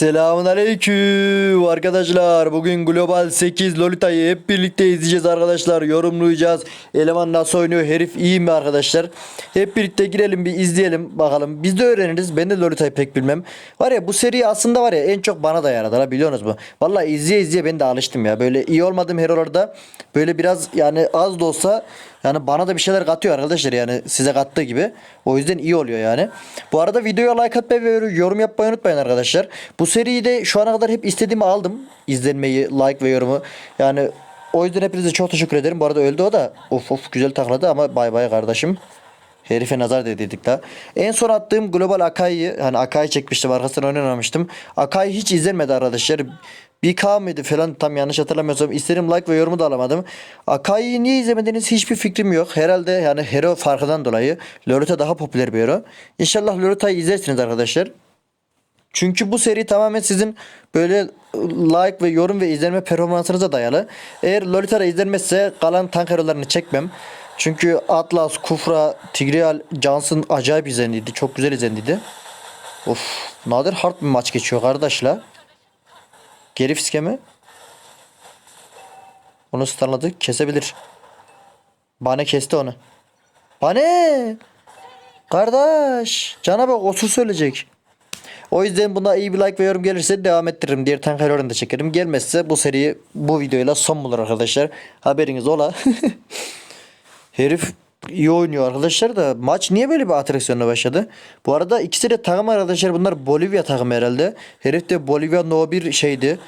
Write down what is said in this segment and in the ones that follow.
Selamun aleyküm arkadaşlar. Bugün Global 8 Lolita'yı hep birlikte izleyeceğiz arkadaşlar. Yorumlayacağız. Eleman nasıl oynuyor? Herif iyi mi arkadaşlar? Hep birlikte girelim bir izleyelim bakalım. Biz de öğreniriz. Ben de Lolita'yı pek bilmem. Var ya bu seri aslında var ya en çok bana da yaradı biliyorsunuz mu? Vallahi izleye izleye ben de alıştım ya. Böyle iyi olmadığım herolarda böyle biraz yani az da olsa yani bana da bir şeyler katıyor arkadaşlar yani size kattığı gibi. O yüzden iyi oluyor yani. Bu arada videoya like atmayı ve yorum yapmayı unutmayın arkadaşlar. Bu seriyi de şu ana kadar hep istediğimi aldım. İzlenmeyi, like ve yorumu. Yani o yüzden hepinize çok teşekkür ederim. Bu arada öldü o da. Of of güzel takladı ama bay bay kardeşim. Herife nazar dediydik la. En son attığım Global Akai'yi hani Akai çekmiştim arkasından oynamamıştım. Akai hiç izlenmedi arkadaşlar. Bir K mıydı falan tam yanlış hatırlamıyorsam. İsterim like ve yorumu da alamadım. Akai'yi niye izlemediniz hiçbir fikrim yok. Herhalde yani hero farkından dolayı. Lolita daha popüler bir hero. İnşallah Lolita'yı izlersiniz arkadaşlar. Çünkü bu seri tamamen sizin böyle like ve yorum ve izlenme performansınıza dayalı. Eğer Lolita'da izlenmezse kalan tank hero'larını çekmem. Çünkü Atlas, Kufra, Tigreal, Johnson acayip izlendiydi. Çok güzel izlendiydi. Of, nadir hard bir maç geçiyor kardeşler. Geri fiske mi? Onu stunladı. Kesebilir. Bane kesti onu. Bane! Kardeş! Cana bak otur söyleyecek. O yüzden buna iyi bir like ve yorum gelirse devam ettiririm. Diğer tank hero'larını da çekerim. Gelmezse bu seriyi bu videoyla son bulur arkadaşlar. Haberiniz ola. Herif iyi oynuyor arkadaşlar da maç niye böyle bir atraksiyonla başladı? Bu arada ikisi de takım arkadaşlar bunlar Bolivya takımı herhalde. Herif de Bolivya No 1 şeydi.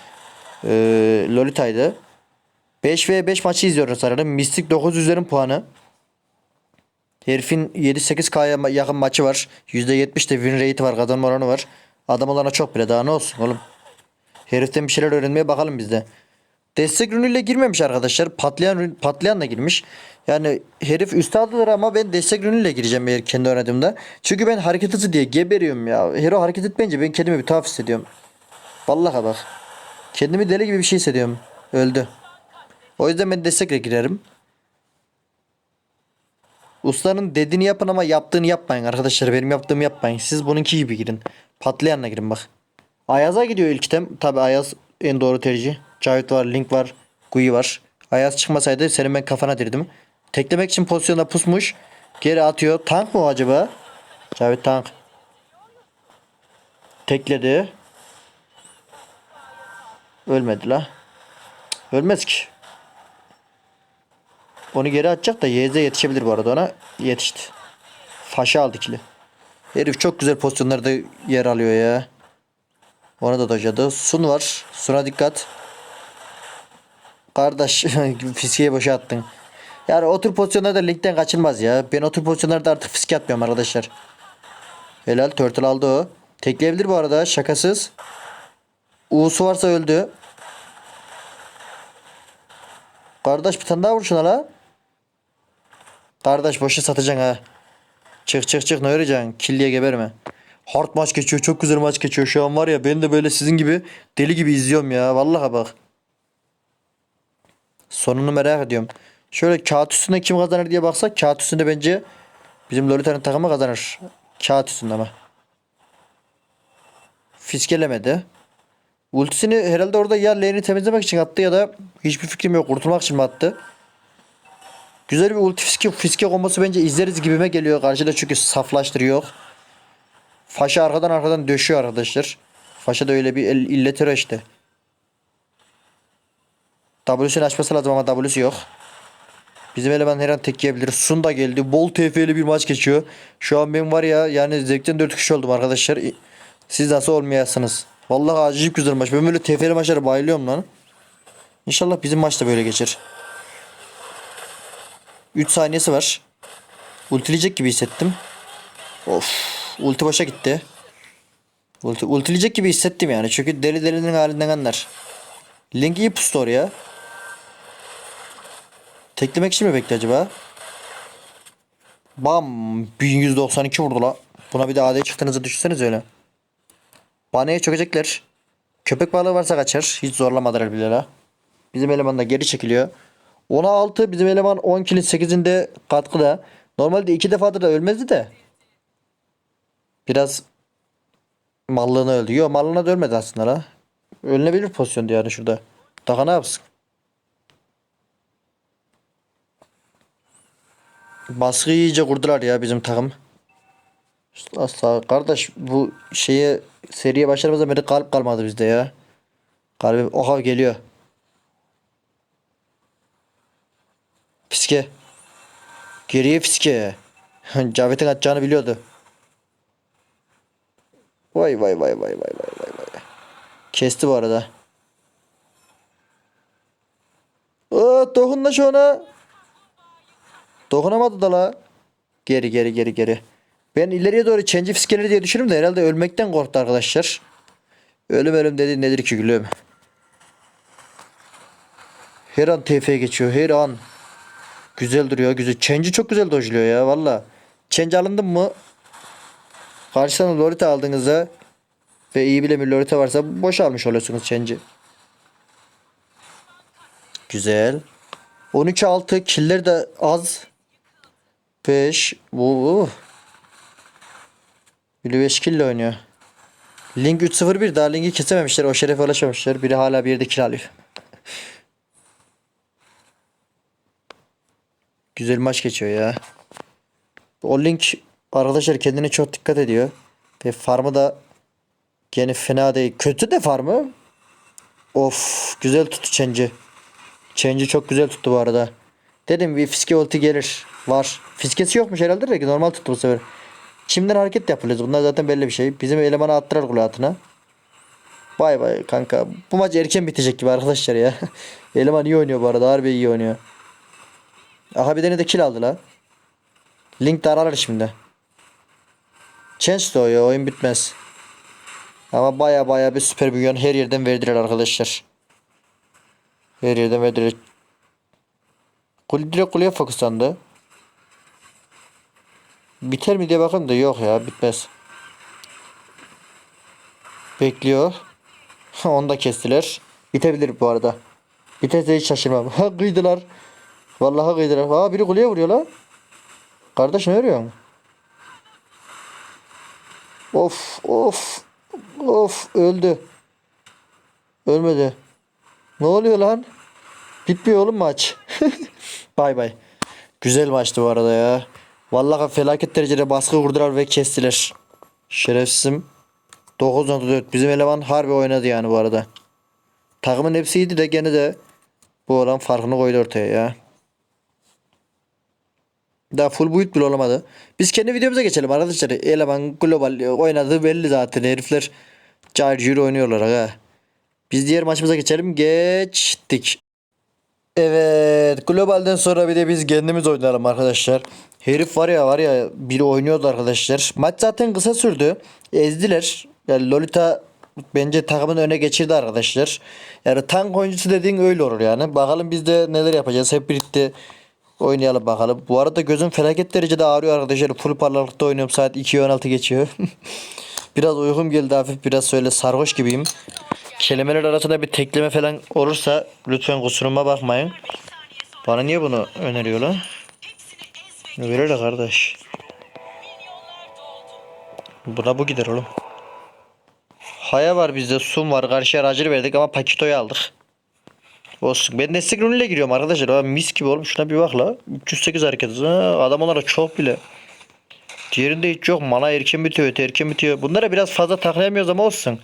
Ee, Lolita'ydı. 5 v 5 maçı izliyoruz sanırım. Mystic 900'lerin puanı. Herifin 7-8K'ya yakın maçı var. %70 de win rate var. Kazanma oranı var. Adam olana çok bile daha ne olsun oğlum. Heriften bir şeyler öğrenmeye bakalım biz de. Destek ürünüyle girmemiş arkadaşlar. Patlayan patlayan da girmiş. Yani herif üstadıdır ama ben destek ürünüyle gireceğim eğer kendi oynadığımda. Çünkü ben hareket hızı diye geberiyorum ya. Hero hareket etmeyince ben kendimi bir tuhaf hissediyorum. Vallahi bak. Kendimi deli gibi bir şey hissediyorum. Öldü. O yüzden ben destekle girerim. Ustanın dediğini yapın ama yaptığını yapmayın arkadaşlar. Benim yaptığımı yapmayın. Siz bununki gibi girin. Patlayanla girin bak. Ayaz'a gidiyor ilk item. Tabi Ayaz en doğru tercih. Cavit var, Link var, Gui var. Ayaz çıkmasaydı senin ben kafana dirdim. Teklemek için pozisyonda pusmuş. Geri atıyor. Tank mı acaba? Cavit tank. Tekledi. Ölmedi la. Ölmez ki. Onu geri atacak da YZ yetişebilir bu arada ona. Yetişti. Faşa aldı ikili. Herif çok güzel pozisyonlarda yer alıyor ya. Ona da dojadı. Sun var. Sun'a dikkat. Kardeş fiskiye boşa attın. Yani o tür pozisyonlarda ligden kaçılmaz ya. Ben o tür pozisyonlarda artık fiske atmıyorum arkadaşlar. Helal turtle aldı o. Tekleyebilir bu arada şakasız. U'su varsa öldü. Kardeş bir tane daha vur şuna la. Kardeş boşa satacaksın ha. Çık çık çık ne öğreceksin? Killiye geberme. Hard maç geçiyor. Çok güzel maç geçiyor. Şu an var ya ben de böyle sizin gibi deli gibi izliyorum ya. Vallahi bak. Sonunu merak ediyorum. Şöyle kağıt üstünde kim kazanır diye baksak kağıt üstünde bence bizim Lolita'nın takımı kazanır. Kağıt üstünde ama. Fiskelemedi. Ultisini herhalde orada ya lane'i temizlemek için attı ya da hiçbir fikrim yok. Kurtulmak için mi attı? Güzel bir ulti fiske, fiske kombosu bence izleriz gibime geliyor. Karşıda çünkü saflaştırıyor. Faşa arkadan arkadan döşüyor arkadaşlar. Faşa da öyle bir el- illetiro işte. W'sini açması lazım ama W'su yok. Bizim eleman her an tek yiyebilir. Sun da geldi. Bol TF'li bir maç geçiyor. Şu an ben var ya yani zevkten 4 kişi oldum arkadaşlar. Siz nasıl olmayasınız? Vallahi acayip güzel maç. Ben böyle TF'li maçlara bayılıyorum lan. İnşallah bizim maç da böyle geçer. 3 saniyesi var. Ultileyecek gibi hissettim. Of. Ulti başa gitti. Ulti, ultileyecek gibi hissettim yani. Çünkü deli delinin halinden anlar. Link iyi pustu oraya. Teklemek için mi bekliyor acaba? Bam. 1192 vurdu la. Buna bir de AD çıktığınızı düşünseniz öyle. Baneye çökecekler. Köpek balığı varsa kaçar. Hiç zorlamadılar bile la. Bizim eleman da geri çekiliyor. 10'a 6 bizim eleman 10 kilin 8'inde katkıda. Normalde iki defadır da ölmezdi de. Biraz Mallığına öldü. Yok mallığına da ölmedi aslında la. Ölünebilir pozisyonda yani şurada. Daha ne yapsın? Baskıyı iyice kurdular ya bizim takım. Asla kardeş bu şeye seriye başlamamızdan beri kalp kalmadı bizde ya. Kalbim oha geliyor. Fiske. Geriye fiske. Cavit'in atacağını biliyordu. Vay vay vay vay vay vay vay vay. Kesti bu arada. Aa, dokunla şu ona. Dokunamadı da la. Geri geri geri geri. Ben ileriye doğru çenci fiskeleri diye düşündüm de herhalde ölmekten korktu arkadaşlar. Ölüm ölüm dedi nedir ki gülüm. Her an TF geçiyor her an. Güzel duruyor güzel. Çenci çok güzel dojluyor ya valla. Çenci alındın mı? Karşısına Lolita aldığınızda ve iyi bile bir Lolita varsa boş almış oluyorsunuz Çenci. Güzel. 13-6 killer de az. 5 bu. Biri 5 kill oynuyor. Link 3-0-1 daha Link'i kesememişler. O şerefe ulaşamamışlar. Biri hala bir yerde kill alıyor. Güzel maç geçiyor ya. O Link arkadaşlar kendine çok dikkat ediyor. Ve farmı da gene fena değil. Kötü de farmı. Of güzel tuttu Chenji. Chenji çok güzel tuttu bu arada. Dedim bir fiske ulti gelir. Var. Fiskesi yokmuş herhalde de ki normal tuttu bu sefer. Şimdiden hareket yapıyoruz. Bunlar zaten belli bir şey. Bizim elemana attılar kule. Vay vay kanka. Bu maç erken bitecek gibi arkadaşlar ya. Eleman iyi oynuyor bu arada. Harbi iyi oynuyor. Aha bir de kill aldı la. Link de ararlar şimdi. Chance doğuyor. Oyun bitmez. Ama baya baya bir süper bir yön her yerden verdiler arkadaşlar. Her yerden verdiler. Kule direkt kuleye fokuslandı. Biter mi diye bakın da yok ya bitmez. Bekliyor. Onu da kestiler. Bitebilir bu arada. Biterse hiç şaşırmam. Ha kıydılar. Vallahi kıydılar. Aa biri kuleye vuruyor lan. Kardeş ne arıyorsun? Of of of öldü. Ölmedi. Ne oluyor lan? Bitmiyor oğlum maç. bay bay. Güzel maçtı bu arada ya. Vallahi felaket derecede baskı kurdular ve kestiler. Şerefsizim. 9.4 bizim eleman harbi oynadı yani bu arada. Takımın hepsiydi de gene de bu olan farkını koydu ortaya ya. Daha full boyut bile olamadı. Biz kendi videomuza geçelim arkadaşlar. Eleman global oynadığı belli zaten. Herifler cayır oynuyorlar aga. Biz diğer maçımıza geçelim. Geçtik. Evet. Globalden sonra bir de biz kendimiz oynayalım arkadaşlar. Herif var ya var ya biri oynuyordu arkadaşlar. Maç zaten kısa sürdü. Ezdiler. Yani Lolita bence takımın öne geçirdi arkadaşlar. Yani tank oyuncusu dediğin öyle olur yani. Bakalım biz de neler yapacağız. Hep birlikte oynayalım bakalım. Bu arada gözüm felaket derecede ağrıyor arkadaşlar. Full parlaklıkta oynuyorum. Saat 2'ye 16 geçiyor. biraz uykum geldi hafif. Biraz şöyle sarhoş gibiyim. Kelimeler arasında bir tekleme falan olursa lütfen kusuruma bakmayın. Bana niye bunu öneriyor lan? Verir de kardeş. Buna bu gider oğlum. Haya var bizde, Sum var. Karşıya Roger verdik ama Pakito'yu aldık. Olsun. Ben destek rolüyle giriyorum arkadaşlar. Abi mis gibi oğlum. Şuna bir bak la. 308 hareket. Ha, Adam onlara çok bile. Diğerinde hiç yok. Mana erken bitiyor. öte erken bitiyor. Bunlara biraz fazla taklayamıyoruz ama olsun.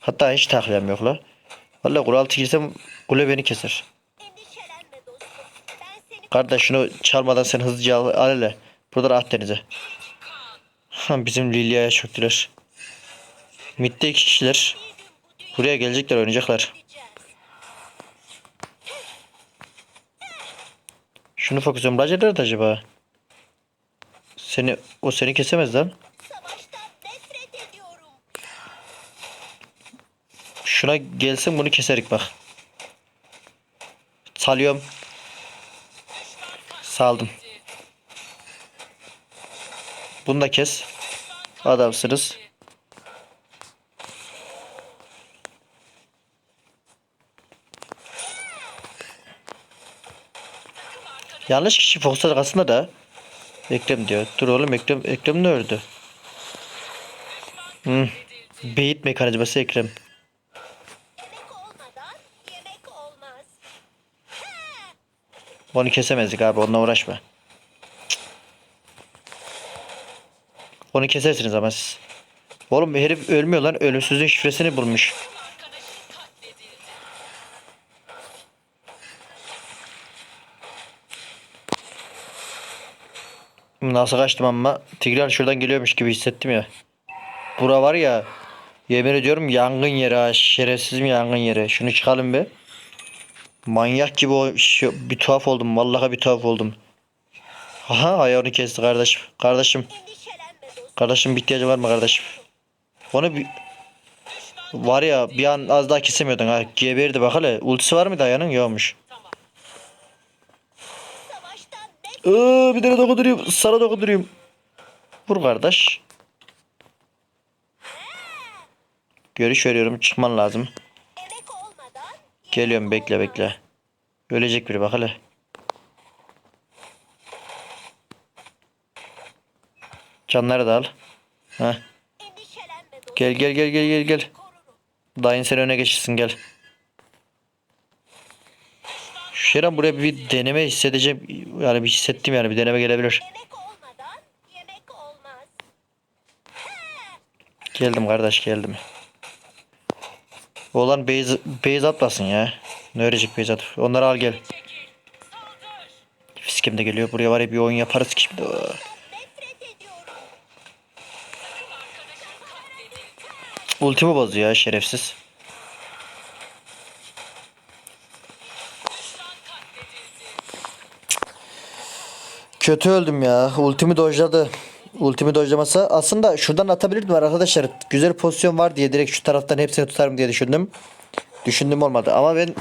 Hatta hiç taklayamıyor la. Valla kule altı girsem kule beni keser. Kardeş şunu çalmadan sen hızlıca al, al hele. Buradan at denize. Ha, Bizim Lilia'ya çöktüler. Mid'de iki kişiler. Buraya gelecekler oynayacaklar. Şunu fokusluyorum. Roger nerede acaba? Seni, o seni kesemez lan. savaştan nefret ediyorum. Şuna gelsin bunu keserik bak. Salıyorum. Saldım. Bunu da kes. Adamsınız. Yanlış kişi fokuslar arasında da Ekrem diyor. Dur oğlum Ekrem, Ekrem ne öldü? Hı. Beyit mekanizması Ekrem. Onu kesemezdik abi onunla uğraşma. Onu kesersiniz ama siz. Oğlum herif ölmüyor lan. Ölümsüzlüğün şifresini bulmuş. Nasıl kaçtım ama Tigran şuradan geliyormuş gibi hissettim ya. Bura var ya yemin ediyorum yangın yeri ha şerefsiz mi yangın yeri. Şunu çıkalım bir. Manyak gibi o şey, bir tuhaf oldum. Vallahi bir tuhaf oldum. Aha ayağını kesti kardeşim. Kardeşim. Kardeşim bir ihtiyacın var mı kardeşim? Onu bir... Var ya bir an az daha kesemiyordun ha. Geberdi bak hele. Ultisi var mıydı ayağının? Yokmuş. Savaştan ne Iıı, bir tane dokundurayım. Sana dokundurayım. Vur kardeş. Görüş veriyorum. Çıkman lazım. Geliyorum bekle bekle. Ölecek biri bak hele. Canları da al. Heh. Gel gel gel gel gel gel. Dayın seni öne geçirsin gel. Şu Şeren buraya bir deneme hissedeceğim. Yani bir hissettim yani bir deneme gelebilir. Geldim kardeş geldim. Oğlan base, base atlasın ya. Ne öğrenecek base at. Onları al gel. Fiskim de geliyor. Buraya var ya bir oyun yaparız ki şimdi. Ultimi bozuyor ya şerefsiz. Kötü öldüm ya. Ultimi dojladı. Ultimi dojlamasa aslında şuradan atabilirdim arkadaşlar. Güzel pozisyon var diye direkt şu taraftan hepsini tutarım diye düşündüm. Düşündüm olmadı ama ben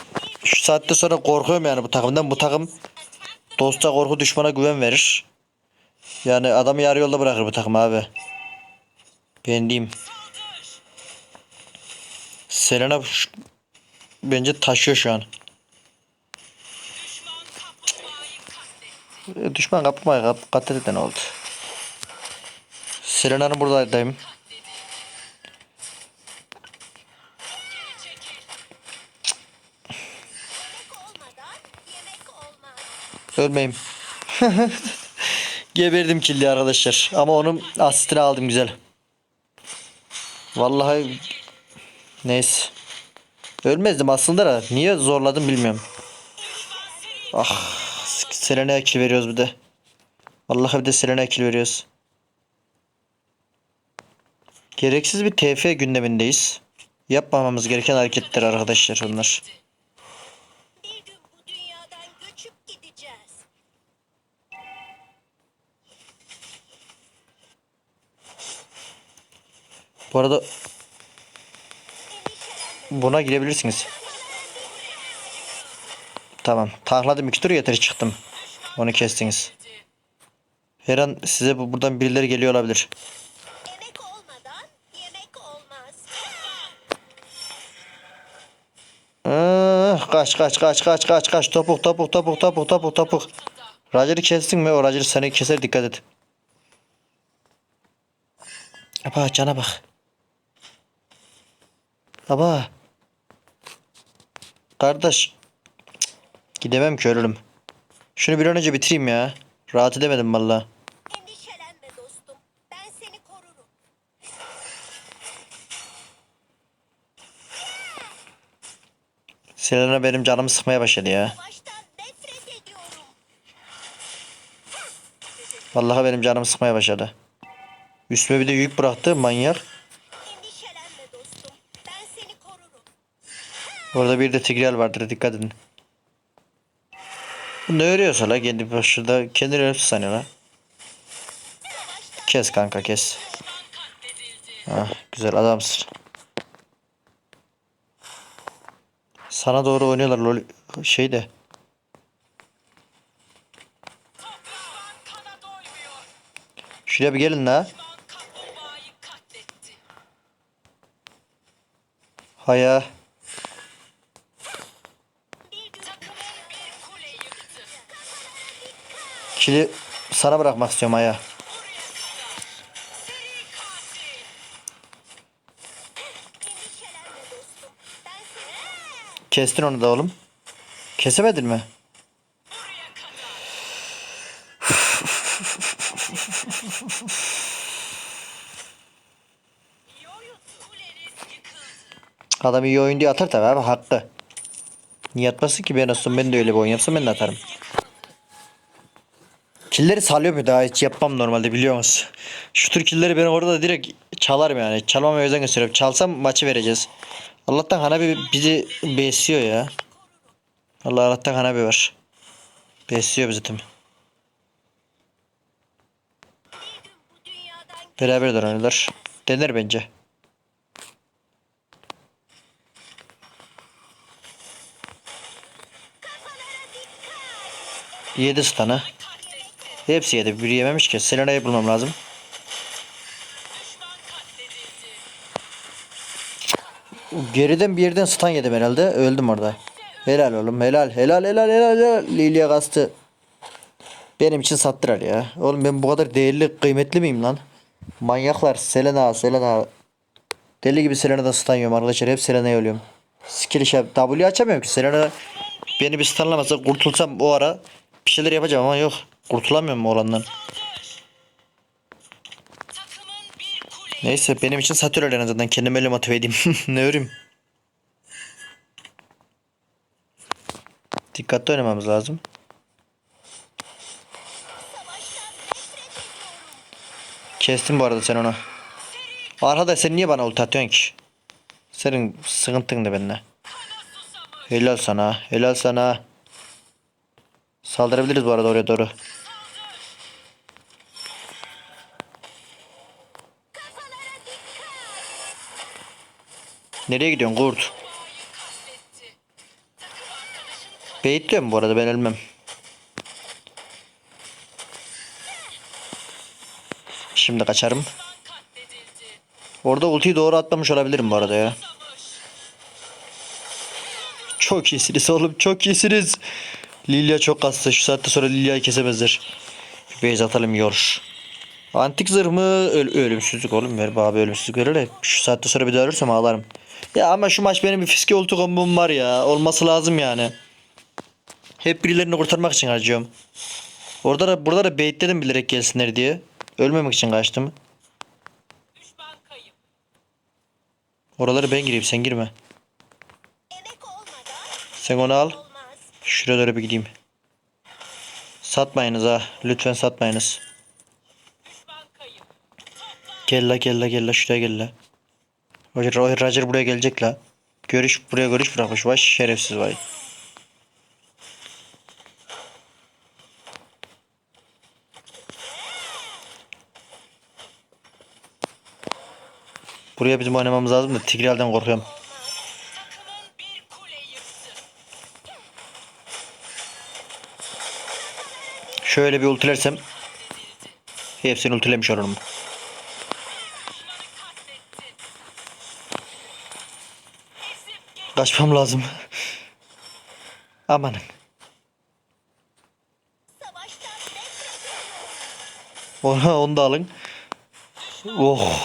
şu saatte sonra korkuyorum yani bu takımdan. Bu takım dosta korku düşmana güven verir. Yani adamı yarı yolda bırakır bu takım abi. Ben diyeyim. Selena bence taşıyor şu an. Düşman kapmayı kap katledin oldu. Selena'nın buradayım. Ölmeyeyim. Geberdim killi arkadaşlar. Ama onun asistini aldım güzel. Vallahi neyse. Ölmezdim aslında da niye zorladım bilmiyorum. Ah Selena'ya kill veriyoruz bir de. Vallahi bir de Selena'ya kill veriyoruz. Gereksiz bir TF gündemindeyiz. Yapmamamız gereken hareketler arkadaşlar gün bu arada buna girebilirsiniz. Tamam. Takladım iki tur yeter çıktım. Onu kestiniz. Her an size bu- buradan birileri geliyor olabilir. Ah, kaç kaç kaç kaç kaç kaç topuk topuk topuk topuk topuk topuk. Roger'ı kestin mi? O Roger seni keser dikkat et. Aba cana bak. Aba. Kardeş. Cık, Gidemem ki ölürüm. Şunu bir an önce bitireyim ya. Rahat edemedim valla. Endişelenme dostum. Ben seni korurum. Selena benim canımı sıkmaya başladı ya. Vallahi benim canımı sıkmaya başladı. Üstüme bir de yük bıraktı manyak. Orada bir de Tigreal vardır dikkat edin. Bu ne örüyorsa la kendi başında kendini örüp sanıyor la. Kes kanka kes. Ah, güzel adamsın. Sana doğru oynuyorlar lol şeyde. Şuraya bir gelin la. Haya. Kili sana bırakmak istiyorum Haya. Kestin onu da oğlum. Kesemedin mi? Adam iyi oyun diye atar tabi abi hakkı. Niye atmasın ki ben olsun ben de öyle bir oyun yapsam ben de atarım. Killeri salıyor mu daha hiç yapmam normalde biliyor musun? Şu tür killeri ben orada direkt çalarım yani. Çalmamaya özen gösteriyorum. Çalsam maçı vereceğiz. Allah'tan Hanabi bizi besliyor ya. Allah Allah'tan Hanabi var. Besliyor bizi dünyadan Beraber duranlar. Denir bence. Yedi stun'ı. Hepsi yedi. Biri yememiş ki. Selena'yı bulmam lazım. Geriden bir yerden stun yedim herhalde. Öldüm orada. Helal oğlum helal helal helal helal helal. Lilia kastı. Benim için sattılar ya. Oğlum ben bu kadar değerli kıymetli miyim lan? Manyaklar. Selena Selena. Deli gibi Selena'dan stun yiyorum arkadaşlar. Hep Selena'ya ölüyorum. Skill şey W açamıyorum ki. Selena beni bir stunlamasa kurtulsam o ara bir şeyler yapacağım ama yok. Kurtulamıyorum olandan. Neyse benim için satıyorlar en azından. Kendimi öyle motive edeyim. ne öreyim? Dikkatli oynamamız lazım. Kestin bu arada sen onu. Arkadaş sen niye bana ulti atıyorsun ki? Senin sıkıntın da benimle. Helal sana. Helal sana. Saldırabiliriz bu arada oraya doğru. Nereye gidiyorsun kurt? Beyitliyorum bu arada ben ölmem. Şimdi kaçarım. Orada ultiyi doğru atlamış olabilirim bu arada ya. Çok iyisiniz oğlum çok iyisiniz. Lilia çok kastı. Şu saatte sonra Lilia'yı kesemezler. Bir base atalım yor. Antik zırh mı? Öl ölümsüzlük oğlum. Ver abi ölümsüzlük öyle. Şu saatte sonra bir daha ölürsem ağlarım. Ya ama şu maç benim bir fiske ulti kombom var ya. Olması lazım yani. Hep birilerini kurtarmak için harcıyorum. Orada da burada da baitledim bilerek gelsinler diye. Ölmemek için kaçtım. Oraları ben gireyim sen girme. Sen onu al. doğru bir gideyim. Satmayınız ha. Lütfen satmayınız. Gel la gel la gel la şuraya gel la. Roger, Roger buraya gelecek la. Görüş buraya görüş bırakmış. Vay şerefsiz vay. Buraya bizim oynamamız lazım da Tigreal'den korkuyorum. Şöyle bir ultilersem hepsini ultilemiş olurum. Kaçmam lazım. Amanın. Onu, onu da alın. Oh.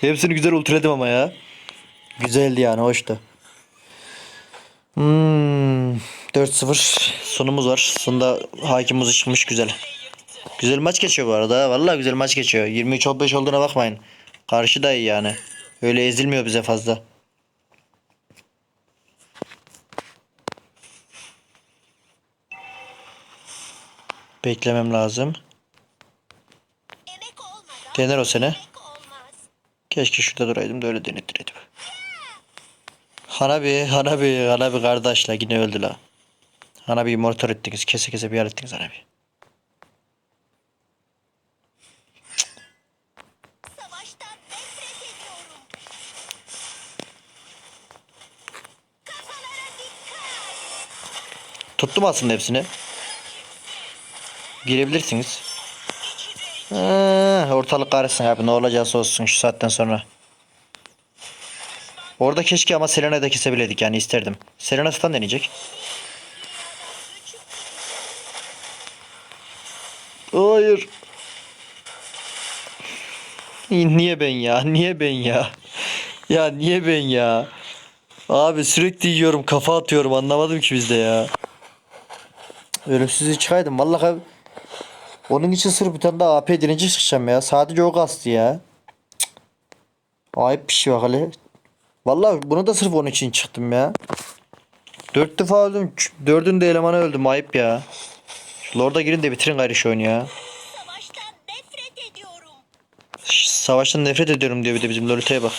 Hepsini güzel ultiledim ama ya. Güzeldi yani hoştu. Hmm, 4-0 sonumuz var. Sonunda hakimimiz çıkmış güzel. Güzel maç geçiyor bu arada. Vallahi güzel maç geçiyor. 23-15 olduğuna bakmayın. Karşı da iyi yani. Öyle ezilmiyor bize fazla. Beklemem lazım. Dener o sene. Keşke şurada duraydım da öyle denettireydim. Hanabi, Hanabi, Hanabi kardeşler yine öldü la. Hanabi'yi mortar ettiniz. Kese kese bir yer ettiniz Hanabi. Tuttum aslında hepsini. Girebilirsiniz. Ha, ortalık karışsın abi ne olacaksa olsun şu saatten sonra. Orada keşke ama Selena'yı da kesebilirdik yani isterdim. Selena stun deneyecek. Hayır. Niye ben ya? Niye ben ya? Ya niye ben ya? Abi sürekli yiyorum kafa atıyorum anlamadım ki bizde ya. Ölümsüzlüğü çıkaydım vallahi abi. Onun için sırf bir tane daha AP direnci çıkacağım ya. Sadece o kastı ya. Cık. Ayıp bir şey bak hele. Vallahi bunu da sırf onun için çıktım ya. Dört defa öldüm. Dördünde elemana öldüm. Ayıp ya. Şu Lord'a girin de bitirin gayrı şu oyunu ya. Savaştan nefret ediyorum. Ş- Savaştan nefret ediyorum diyor bir de bizim Lolita'ya bak.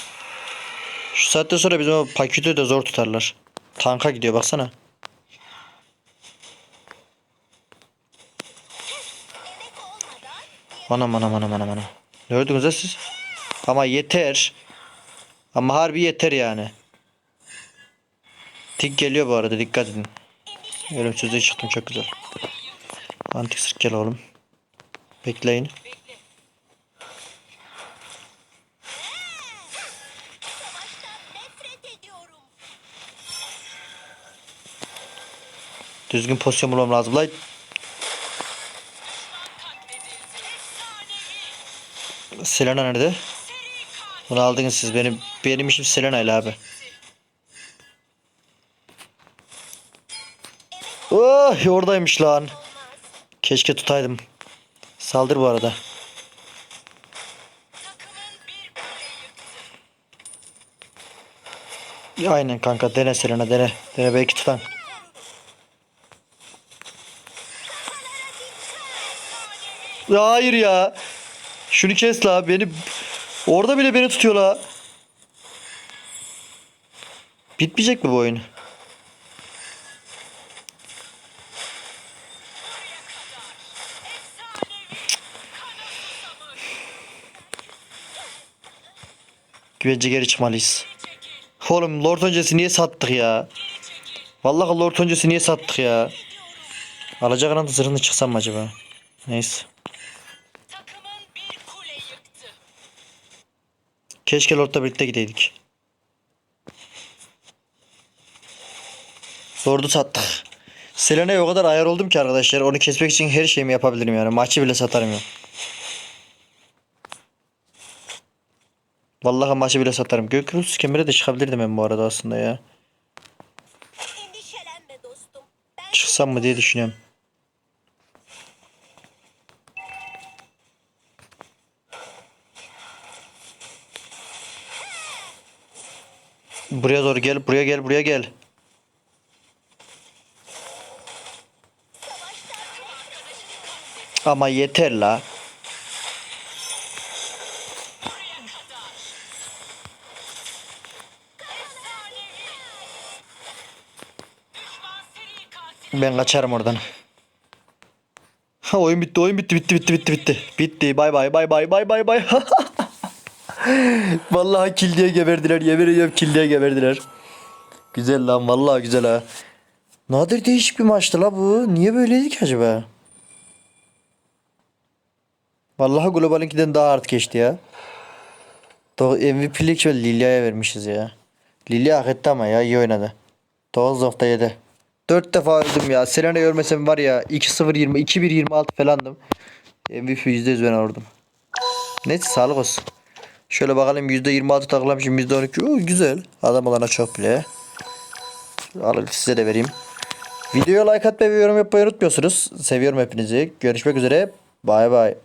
Şu saatten sonra bizim o paketi de zor tutarlar. Tanka gidiyor baksana. Olmadan Anam anam anam anam anam. Ne öldünüz ha siz? Ama yeter. Ama harbi yeter yani. Tik geliyor bu arada dikkat edin. Ölümsüzlüğe çıktım çok güzel. Antik sırk gel oğlum. Bekleyin. Düzgün pozisyon bulmam lazım. Lan Selena nerede? Bunu aldınız siz. Benim benim işim Selena ile abi. Oh oradaymış lan. Keşke tutaydım. Saldır bu arada. Aynen kanka dene Selena dene. Dene belki tutan. Hayır ya. Şunu kes la beni. Orada bile beni tutuyor la. Bitmeyecek mi bu oyun? Güvence geri çıkmalıyız. Oğlum Lord öncesi niye sattık ya? Vallahi Lord öncesi niye sattık ya? Alacak adam zırhını çıksam mı acaba? Neyse. Keşke Lord'la birlikte gideydik. Lord'u sattık. Selena'ya o kadar ayar oldum ki arkadaşlar. Onu kesmek için her şeyimi yapabilirim yani. Maçı bile satarım ya. Vallahi maçı bile satarım. Gök gürültüsü kemere de çıkabilirdim ben bu arada aslında ya. Çıksam mı diye düşünüyorum. Buraya doğru gel, buraya gel, buraya gel. Ama yeter la. Ben kaçarım oradan. Ha, oyun bitti, oyun bitti, bitti, bitti, bitti, bitti. Bitti. Bay bay, bay bay, bay bay, bay. vallahi kill diye geberdiler. Yemin ediyorum diye geberdiler. Güzel lan, vallahi güzel ha. Nadir değişik bir maçtı la bu. Niye böyleydi ki acaba? Vallahi Global'inkinden daha art geçti ya. MVP'lik şöyle Lilia'ya vermişiz ya. Lilia hak etti ama ya iyi oynadı. 9.7 4 defa öldüm ya. Selena görmesem var ya 2-0 20 2-1 26 falandım. MVP %100 ben alırdım. Neyse sağlık olsun. Şöyle bakalım %26 takılamışım %12. Oo, güzel. Adam olana çok bile. Alın size de vereyim. Videoya like atmayı ve yorum yapmayı unutmuyorsunuz. Seviyorum hepinizi. Görüşmek üzere. Bay bay.